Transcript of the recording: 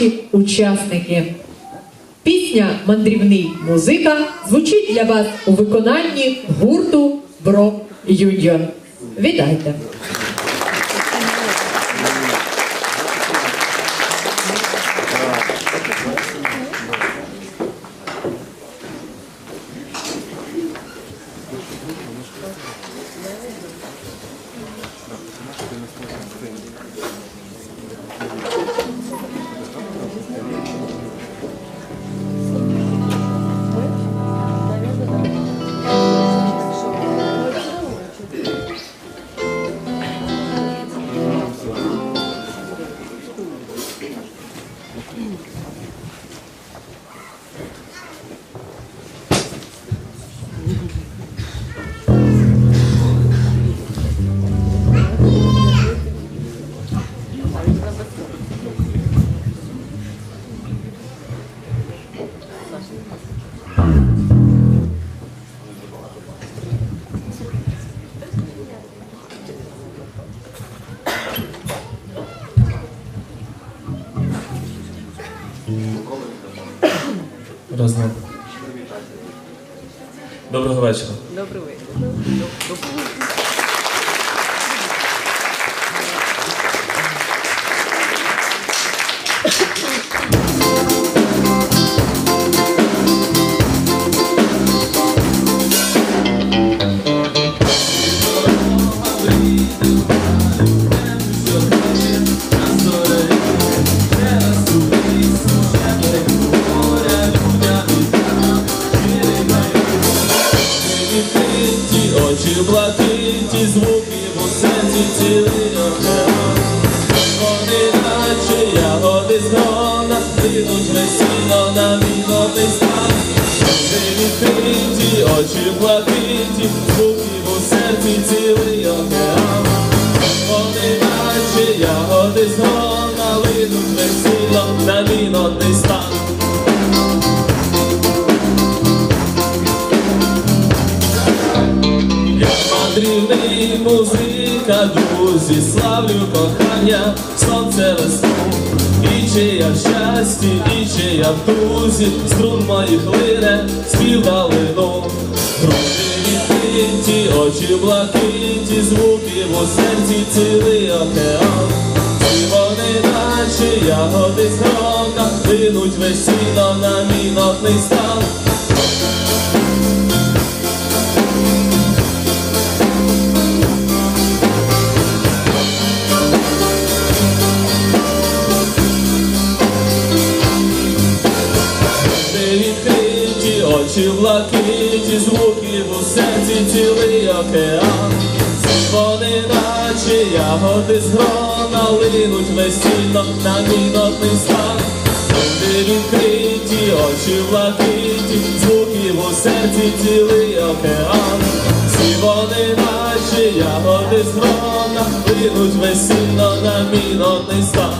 наші учасники. Пісня Мандрівний музика звучить для вас у виконанні гурту Бро Юніон. Вітайте! Раз, два. Доброго вечора. Добрий вечір. Ті очі блакиті, звуки в серці цілий океан. Вони наче ягоди з грона, линуть весільно на мінотний стан. Вони відкриті, очі блакиті, мандрівний музика, друзі, славлю кохання, сонце весну. І чи я в щасті, і чи я в тузі, струн моїх лине, спів далину. Груди відкриті, очі блакиті, звуки в серці цілий океан. Вони наче ягоди з грока, линуть весільно на мінотний стан. Очі блакиті, звуки в серці цілий океан. Вони наче ягоди з грона, линуть весільно на мінотний стан. Ти відкриті очі блакиті, звуки в серці цілий океан. Всі вони наче ягоди з грона, линуть весільно на мінотний стан.